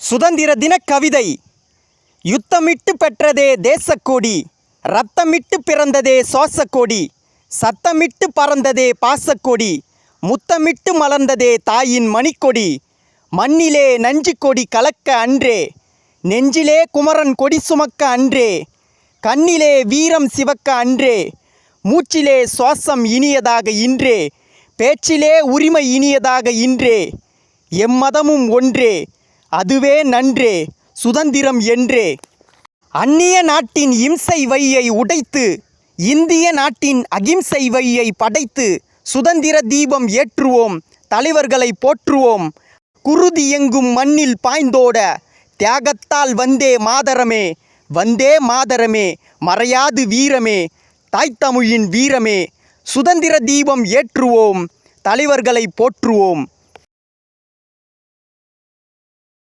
சுதந்திர தின கவிதை. யுத்தமிட்டு பெற்றதே தேசக்கொடி ரத்தமிட்டு பிறந்ததே சுவாசக்கொடி சத்தமிட்டு பறந்ததே பாசக்கொடி முத்தமிட்டு மலர்ந்ததே தாயின் மணிக்கொடி மண்ணிலே நஞ்சு கொடி கலக்க அன்றே நெஞ்சிலே குமரன் கொடி சுமக்க அன்றே கண்ணிலே வீரம் சிவக்க அன்றே மூச்சிலே சுவாசம் இனியதாக இன்றே பேச்சிலே உரிமை இனியதாக இன்றே எம்மதமும் ஒன்றே அதுவே நன்றே சுதந்திரம் என்றே. அந்நிய நாட்டின் இம்சை வையை உடைத்து இந்திய நாட்டின் அகிம்சை வையை படைத்து சுதந்திர தீபம் ஏற்றுவோம் தலைவர்களை போற்றுவோம். குருதி எங்கும் மண்ணில் பாய்ந்தோட தியாகத்தால் வந்தே மாதரமே வந்தே மாதரமே மறையாது வீரமே தாய்த்தமிழின் வீரமே. சுதந்திர தீபம் ஏற்றுவோம் தலைவர்களை போற்றுவோம்.